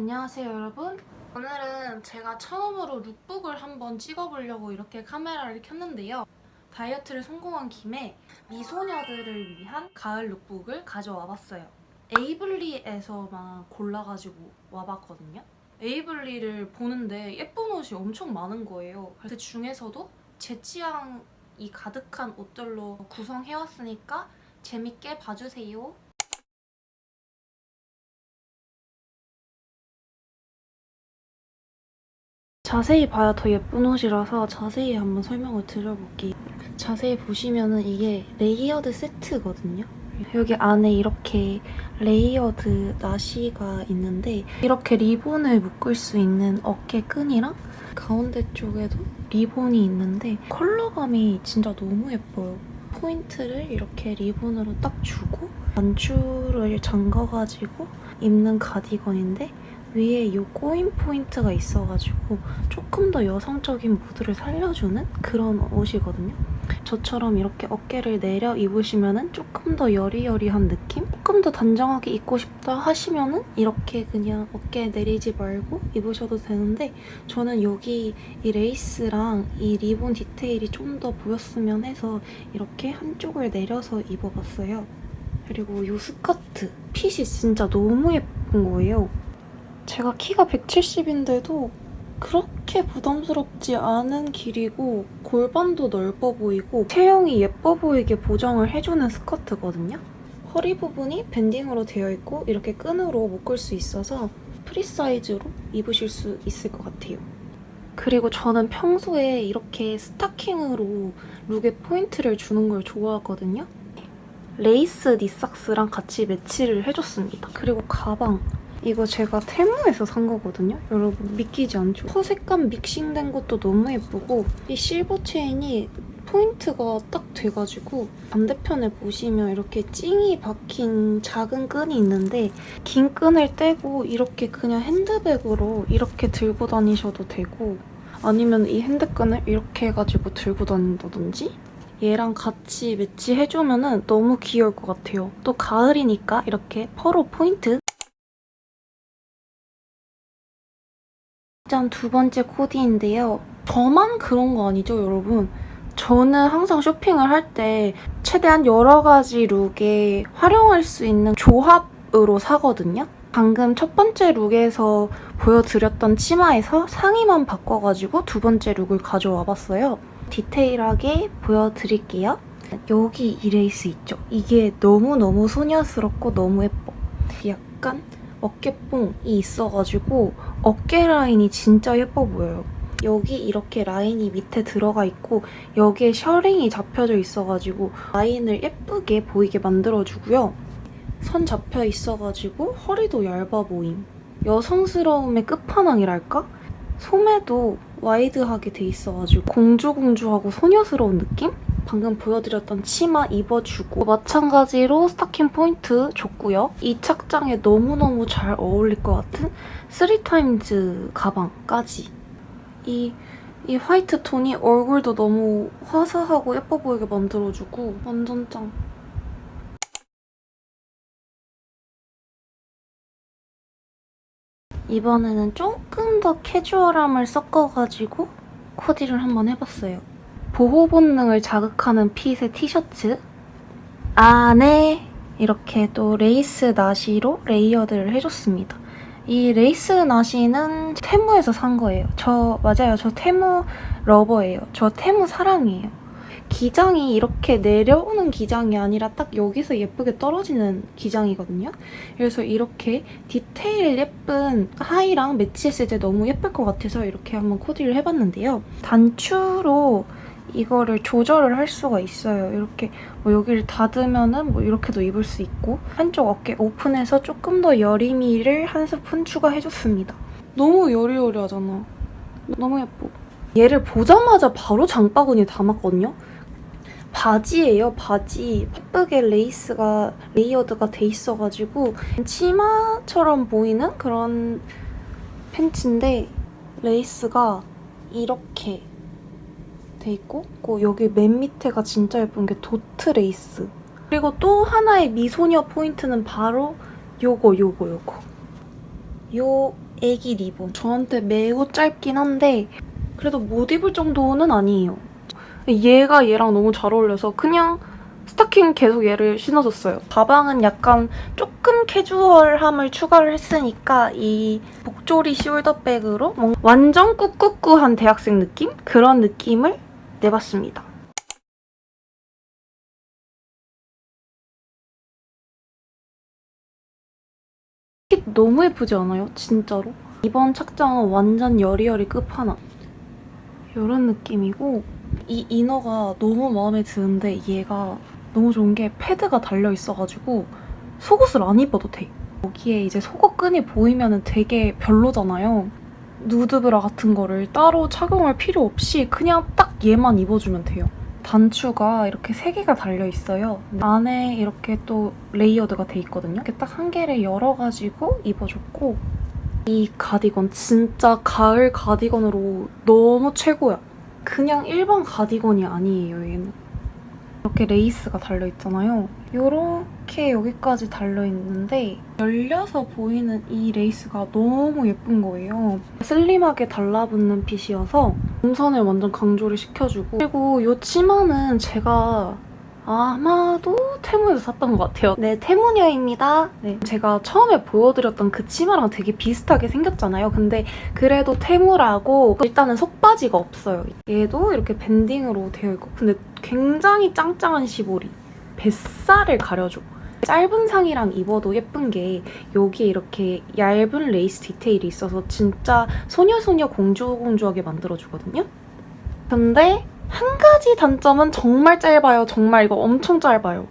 안녕하세요 여러분. 오늘은 제가 처음으로 룩북을 한번 찍어보려고 이렇게 카메라를 켰는데요. 다이어트를 성공한 김에 미소녀들을 위한 가을 룩북을 가져와 봤어요. 에이블리에서만 골라가지고 와봤거든요. 에이블리를 보는데 예쁜 옷이 엄청 많은 거예요. 그 중에서도 제 취향이 가득한 옷들로 구성해왔으니까 재밌게 봐주세요 자세히 봐야 더 예쁜 옷이라서 자세히 한번 설명을 드려볼게요. 자세히 보시면은 이게 레이어드 세트거든요. 여기 안에 이렇게 레이어드 나시가 있는데 이렇게 리본을 묶을 수 있는 어깨 끈이랑 가운데 쪽에도 리본이 있는데 컬러감이 진짜 너무 예뻐요. 포인트를 이렇게 리본으로 딱 주고 단추를 잠가가지고 입는 가디건인데 위에 이 꼬인 포인트가 있어가지고 조금 더 여성적인 무드를 살려주는 그런 옷이거든요. 저처럼 이렇게 어깨를 내려 입으시면은 조금 더 여리여리한 느낌? 조금 더 단정하게 입고 싶다 하시면은 이렇게 그냥 어깨 내리지 말고 입으셔도 되는데 저는 여기 이 레이스랑 이 리본 디테일이 좀 더 보였으면 해서 이렇게 한쪽을 내려서 입어봤어요. 그리고 이 스커트 핏이 진짜 너무 예쁜 거예요. 제가 키가 170인데도 그렇게 부담스럽지 않은 길이고 골반도 넓어 보이고 체형이 예뻐 보이게 보정을 해주는 스커트거든요. 허리 부분이 밴딩으로 되어 있고 이렇게 끈으로 묶을 수 있어서 프리 사이즈로 입으실 수 있을 것 같아요. 그리고 저는 평소에 이렇게 스타킹으로 룩에 포인트를 주는 걸 좋아하거든요. 레이스 니삭스랑 같이 매치를 해줬습니다. 그리고 가방. 이거 제가 테무에서 산 거거든요. 여러분 믿기지 않죠? 퍼 색감 믹싱된 것도 너무 예쁘고 이 실버 체인이 포인트가 딱 돼가지고 반대편에 보시면 이렇게 찡이 박힌 작은 끈이 있는데 긴 끈을 떼고 이렇게 그냥 핸드백으로 이렇게 들고 다니셔도 되고 아니면 이 핸드끈을 이렇게 해가지고 들고 다닌다든지 얘랑 같이 매치해주면 너무 귀여울 것 같아요. 또 가을이니까 이렇게 펄로 포인트 짠 두 번째 코디인데요. 저만 그런 거 아니죠, 여러분? 저는 항상 쇼핑을 할 때 최대한 여러 가지 룩에 활용할 수 있는 조합으로 사거든요. 방금 첫 번째 룩에서 보여드렸던 치마에서 상의만 바꿔가지고 두 번째 룩을 가져와 봤어요. 디테일하게 보여드릴게요. 여기 이 레이스 있죠? 이게 너무너무 소녀스럽고 너무 예뻐. 약간 어깨뽕이 있어가지고 어깨 라인이 진짜 예뻐 보여요. 여기 이렇게 라인이 밑에 들어가 있고 여기에 셔링이 잡혀져 있어가지고 라인을 예쁘게 보이게 만들어주고요. 선 잡혀 있어가지고 허리도 얇아 보임. 여성스러움의 끝판왕이랄까? 소매도 와이드하게 돼 있어가지고 공주공주하고 소녀스러운 느낌? 방금 보여드렸던 치마 입어주고 마찬가지로 스타킹 포인트 줬고요. 이 착장에 너무너무 잘 어울릴 것 같은 3타임즈 가방까지. 이, 이 화이트 톤이 얼굴도 너무 화사하고 예뻐 보이게 만들어주고 완전 짱. 이번에는 조금 더 캐주얼함을 섞어가지고 코디를 한번 해봤어요. 보호 본능을 자극하는 핏의 티셔츠 안에 이렇게 또 레이스 나시로 레이어드를 해줬습니다. 이 레이스 나시는 테무에서 산 거예요. 저 맞아요. 저 테무 러버예요. 저 테무 사랑이에요. 기장이 이렇게 내려오는 기장이 아니라 딱 여기서 예쁘게 떨어지는 기장이거든요. 그래서 이렇게 디테일 예쁜 하의랑 매치했을 때 너무 예쁠 것 같아서 이렇게 한번 코디를 해봤는데요. 단추로 이거를 조절을 할 수가 있어요. 이렇게 뭐 여기를 닫으면은 뭐 이렇게도 입을 수 있고 한쪽 어깨 오픈해서 조금 더 여리미를 한 스푼 추가해줬습니다. 너무 여리여리하잖아. 너무 예뻐. 얘를 보자마자 바로 장바구니에 담았거든요. 바지예요, 바지. 예쁘게 레이스가 레이어드가 돼 있어가지고 치마처럼 보이는 그런 팬츠인데 레이스가 이렇게 돼 있고 그 여기 맨 밑에가 진짜 예쁜 게 도트 레이스 그리고 또 하나의 미소녀 포인트는 바로 요거 요거 요거 요 애기 리본. 저한테 매우 짧긴 한데 그래도 못 입을 정도는 아니에요. 얘가 얘랑 너무 잘 어울려서 그냥 스타킹 계속 얘를 신어줬어요. 가방은 약간 조금 캐주얼함을 추가를 했으니까 이 복조리 숄더백으로 완전 꾹꾹꾹한 대학생 느낌? 그런 느낌을 내봤습니다. 핏 너무 예쁘지 않아요? 진짜로? 이번 착장은 완전 여리여리 끝판왕. 이런 느낌이고 이 이너가 너무 마음에 드는데 얘가 너무 좋은 게 패드가 달려 있어가지고 속옷을 안 입어도 돼. 여기에 이제 속옷 끈이 보이면 되게 별로잖아요. 누드브라 같은 거를 따로 착용할 필요 없이 그냥 딱 얘만 입어주면 돼요. 단추가 이렇게 세 개가 달려 있어요. 안에 이렇게 또 레이어드가 돼 있거든요. 이렇게 딱 한 개를 열어가지고 입어줬고 이 가디건 진짜 가을 가디건으로 너무 최고야. 그냥 일반 가디건이 아니에요, 얘는. 이렇게 레이스가 달려있잖아요. 이렇게 여기까지 달려있는데 열려서 보이는 이 레이스가 너무 예쁜 거예요. 슬림하게 달라붙는 핏이어서 동선을 완전 강조를 시켜주고 그리고 이 치마는 제가 아마도 테무에서 샀던 것 같아요. 네, 테무녀입니다. 네, 제가 처음에 보여드렸던 그 치마랑 되게 비슷하게 생겼잖아요. 근데 그래도 테무라고 일단은 속바지가 없어요. 얘도 이렇게 밴딩으로 되어 있고 근데 굉장히 짱짱한 시보리. 뱃살을 가려줘. 짧은 상의랑 입어도 예쁜 게 여기에 이렇게 얇은 레이스 디테일이 있어서 진짜 소녀소녀 공주공주하게 만들어주거든요. 근데 한 가지 단점은 정말 짧아요. 정말 이거 엄청 짧아요.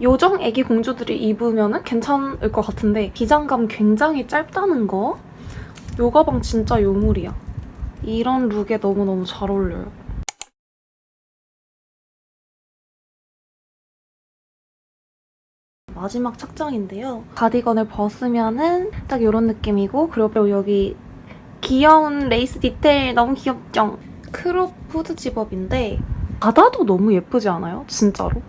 요정 애기 공주들이 입으면 괜찮을 것 같은데 기장감 굉장히 짧다는 거. 요 가방 진짜 요물이야. 이런 룩에 너무너무 잘 어울려요. 마지막 착장인데요. 가디건을 벗으면은 딱 이런 느낌이고 그리고 여기 귀여운 레이스 디테일 너무 귀엽죠? 크롭 후드 집업인데 바다도 너무 예쁘지 않아요? 진짜로?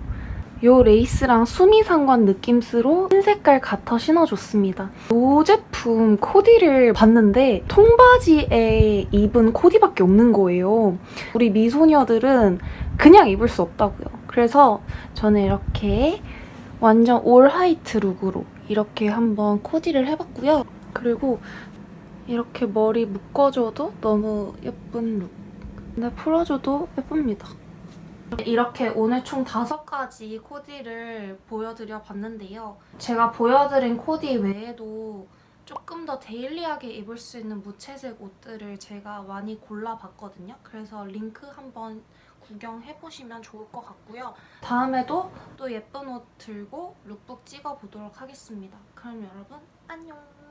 요 레이스랑 수미상관 느낌스로 흰 색깔 가터 신어줬습니다. 이 제품 코디를 봤는데 통바지에 입은 코디밖에 없는 거예요. 우리 미소녀들은 그냥 입을 수 없다고요. 그래서 저는 이렇게 완전 올 화이트 룩으로 이렇게 한번 코디를 해봤고요. 그리고 이렇게 머리 묶어줘도 너무 예쁜 룩. 근데 풀어줘도 예쁩니다. 이렇게 오늘 총 다섯 가지 코디를 보여드려 봤는데요. 제가 보여드린 코디 외에도 조금 더 데일리하게 입을 수 있는 무채색 옷들을 제가 많이 골라봤거든요. 그래서 링크 한번 구경해보시면 좋을 것 같고요. 다음에도 또 예쁜 옷 들고 룩북 찍어보도록 하겠습니다. 그럼 여러분 안녕!